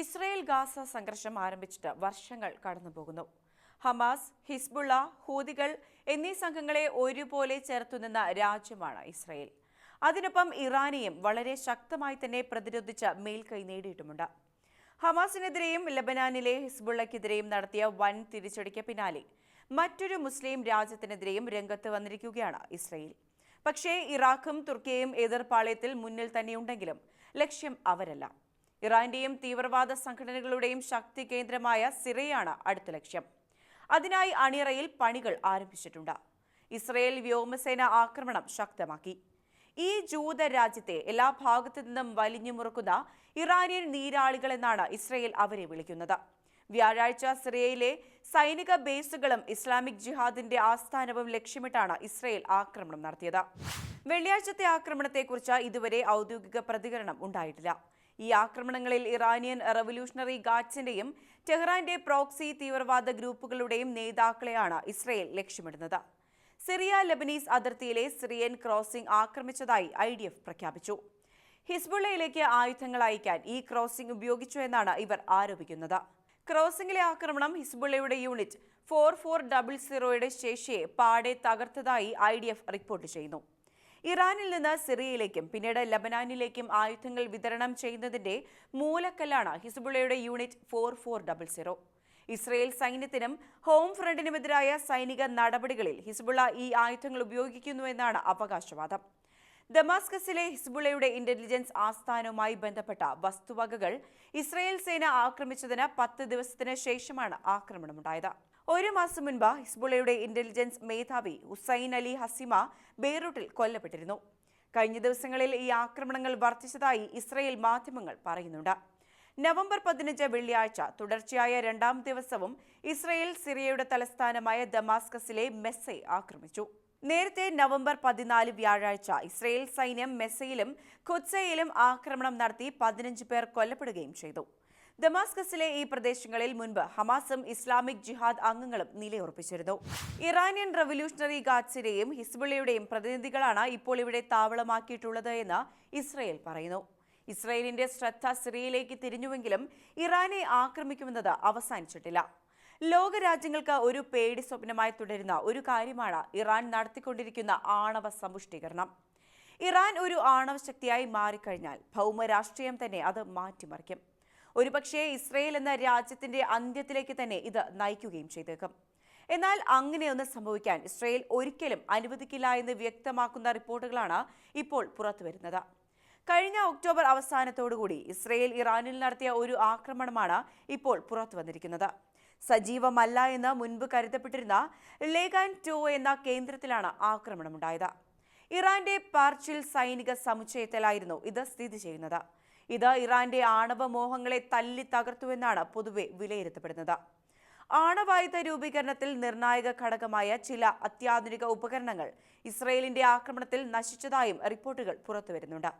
Israel Gaza സംഘർഷം ആരംഭിച്ചിട്ട് വർഷങ്ങൾ കടന്നുപോകുന്നു. ഹമാസ് ഹിസ്ബുള്ള ഹൂതികൾ എന്നീ സംഘങ്ങളെ ഒരുപോലെ ചേർത്തുനിന്ന രാജ്യമാണ് ഇസ്രയേൽ. അതിനൊപ്പം ഇറാനെയും വളരെ ശക്തമായി തന്നെ പ്രതിരോധിച്ച മേൽക്കൈ നേടിയിട്ടുമുണ്ട്. ഹമാസിനെതിരെയും ലബനാനിലെ ഹിസ്ബുള്ളക്കെതിരെയും നടത്തിയ വൻ തിരിച്ചടിക്ക് പിന്നാലെ മറ്റൊരു മുസ്ലിം രാജ്യത്തിനെതിരെയും രംഗത്ത് വന്നിരിക്കുകയാണ് ഇസ്രയേൽ. പക്ഷേ ഇറാഖും തുർക്കിയയും എതിർപ്പാളയത്തിൽ മുന്നിൽ തന്നെയുണ്ടെങ്കിലും ലക്ഷ്യം അവരല്ല. ഇറാന്റെയും തീവ്രവാദ സംഘടനകളുടെയും ശക്തി കേന്ദ്രമായ സിറിയയാണ് അടുത്ത ലക്ഷ്യം. അതിനായി അണിയറയിൽ പണികൾ ആരംഭിച്ചിട്ടുണ്ട്. ഇസ്രയേൽ വ്യോമസേന ആക്രമണം ശക്തമാക്കി. ഈ ജൂത രാജ്യത്തെ എല്ലാ ഭാഗത്തു നിന്നും വലിഞ്ഞു മുറുക്കുന്ന ഇറാനിയൻ നീരാളികൾ എന്നാണ് ഇസ്രയേൽ അവരെ വിളിക്കുന്നത്. വ്യാഴാഴ്ച സിറിയയിലെ സൈനിക ബേസുകളും ഇസ്ലാമിക് ജിഹാദിന്റെ ആസ്ഥാനവും ലക്ഷ്യമിട്ടാണ് ഇസ്രയേൽ ആക്രമണം നടത്തിയത്. വെള്ളിയാഴ്ചത്തെ ആക്രമണത്തെക്കുറിച്ച് ഇതുവരെ ഔദ്യോഗിക പ്രതികരണം ഉണ്ടായിട്ടില്ല. ഈ ആക്രമണങ്ങളിൽ ഇറാനിയൻ റവല്യൂഷണറി ഗാർഡ്സിന്റെയും ടെഹ്റാന്റെ പ്രോക്സി തീവ്രവാദ ഗ്രൂപ്പുകളുടെയും നേതാക്കളെയാണ് ഇസ്രയേൽ ലക്ഷ്യമിടുന്നത്. സിറിയ ലബനീസ് അതിർത്തിയിലെ സിറിയൻ ക്രോസിംഗ് ആക്രമിച്ചതായി ഐ പ്രഖ്യാപിച്ചു. ഹിസ്ബുള്ളയിലേക്ക് ആയുധങ്ങൾ അയക്കാൻ ഈ ക്രോസിംഗ് ഉപയോഗിച്ചു എന്നാണ് ഇവർ ആരോപിക്കുന്നത്. ക്രോസിംഗിലെ ആക്രമണം ഹിസ്ബുള്ളയുടെ യൂണിറ്റ് ഫോർ ഫോർ ഡബിൾ സീറോയുടെ ശേഷിയെ പാടെ തകർത്തതായി ഐ ഡി എഫ് റിപ്പോർട്ട് ചെയ്യുന്നു. ഇറാനിൽ നിന്ന് സിറിയയിലേക്കും പിന്നീട് ലബനാനിലേക്കും ആയുധങ്ങൾ വിതരണം ചെയ്യുന്നതിന്റെ മൂലക്കല്ലാണ് ഹിസ്ബുള്ളയുടെ unit four four double zero. Israel സൈന്യത്തിനും home ഫ്രണ്ടിനുമെതിരായ സൈനിക നടപടികളിൽ ഹിസ്ബുള്ള ഈ ആയുധങ്ങൾ ഉപയോഗിക്കുന്നുവെന്നാണ് അവകാശവാദം. ദമാസ്കസിലെ ഹിസ്ബുള്ളയുടെ ഇന്റലിജൻസ് ആസ്ഥാനവുമായി ബന്ധപ്പെട്ട വസ്തുവകകൾ ഇസ്രയേൽ സേന ആക്രമിച്ചതിന് പത്ത് ദിവസത്തിന് ശേഷമാണ് ആക്രമണമുണ്ടായത്. ഒരു മാസം മുൻപ് ഹിസ്ബുള്ളയുടെ ഇന്റലിജൻസ് മേധാവി ഹുസൈൻ അലി ഹസിമ ബെയ്റൂട്ടിൽ കൊല്ലപ്പെട്ടിരുന്നു. കഴിഞ്ഞ ദിവസങ്ങളിൽ ഈ ആക്രമണങ്ങൾ വർദ്ധിച്ചതായി ഇസ്രയേൽ മാധ്യമങ്ങൾ പറയുന്നുണ്ട്. നവംബർ പതിനഞ്ച് വെള്ളിയാഴ്ച തുടർച്ചയായ രണ്ടാം ദിവസവും ഇസ്രയേൽ സിറിയയുടെ തലസ്ഥാനമായ ദമാസ്കസിലെ മെസ്സെ ആക്രമിച്ചു. നേരത്തെ നവംബർ പതിനാല് വ്യാഴാഴ്ച ഇസ്രയേൽ സൈന്യം മെസ്സയിലും ഖുദ്സയിലും ആക്രമണം നടത്തി പതിനഞ്ച് പേർ കൊല്ലപ്പെടുകയും ചെയ്തു. ദമാസ്കസിലെ ഈ പ്രദേശങ്ങളിൽ മുൻപ് ഹമാസും ഇസ്ലാമിക് ജിഹാദ് അംഗങ്ങളും നിലയുറപ്പിച്ചിരുന്നു. ഇറാനിയൻ റവല്യൂഷണറി ഗാർഡ്സിന്റെയും ഹിസ്ബുള്ളയുടെയും പ്രതിനിധികളാണ് ഇപ്പോൾ ഇവിടെ താവളമാക്കിയിട്ടുള്ളത് എന്ന് ഇസ്രയേൽ പറയുന്നു. ഇസ്രയേലിന്റെ ശ്രദ്ധ സിറിയയിലേക്ക് തിരിഞ്ഞുവെങ്കിലും ഇറാനെ ആക്രമിക്കുമെന്നത് അവസാനിച്ചിട്ടില്ല. ലോകരാജ്യങ്ങൾക്ക് ഒരു പേടി സ്വപ്നമായി തുടരുന്ന ഒരു കാര്യമാണ് ഇറാൻ നടത്തിക്കൊണ്ടിരിക്കുന്ന ആണവ സമ്പുഷ്ടീകരണം. ഇറാൻ ഒരു ആണവ ശക്തിയായി മാറിക്കഴിഞ്ഞാൽ ഭൗമരാഷ്ട്രീയം തന്നെ അത് മാറ്റിമറിക്കും. ഒരുപക്ഷേ ഇസ്രയേൽ എന്ന രാജ്യത്തിന്റെ അന്ത്യത്തിലേക്ക് തന്നെ ഇത് നയിക്കുകയും ചെയ്തേക്കും. എന്നാൽ അങ്ങനെയൊന്ന് സംഭവിക്കാൻ ഇസ്രയേൽ ഒരിക്കലും അനുവദിക്കില്ല എന്ന് വ്യക്തമാക്കുന്ന റിപ്പോർട്ടുകളാണ് ഇപ്പോൾ പുറത്തുവരുന്നത് കഴിഞ്ഞ ഒക്ടോബർ അവസാനത്തോടുകൂടി ഇസ്രയേൽ ഇറാനിൽ നടത്തിയ ഒരു ആക്രമണമാണ് ഇപ്പോൾ പുറത്തുവന്നിരിക്കുന്നത് സജീവമല്ല എന്ന് മുൻപ് കരുതപ്പെട്ടിരുന്ന ലേഗാൻ ടു എന്ന കേന്ദ്രത്തിലാണ് ആക്രമണമുണ്ടായത്. ഇറാന്റെ പാർച്ചിൽ സൈനിക സമുച്ചയത്തിലായിരുന്നു ഇത് സ്ഥിതി ചെയ്യുന്നത്. ഇത് ഇറാന്റെ ആണവ മോഹങ്ങളെ തല്ലി തകർത്തുവെന്നാണ് പൊതുവെ വിലയിരുത്തപ്പെടുന്നത്. ആണവായുധ രൂപീകരണത്തിൽ നിർണായക ഘടകമായ ചില അത്യാധുനിക ഉപകരണങ്ങൾ ഇസ്രയേലിന്റെ ആക്രമണത്തിൽ നശിച്ചതായും റിപ്പോർട്ടുകൾ പുറത്തുവരുന്നുണ്ട്.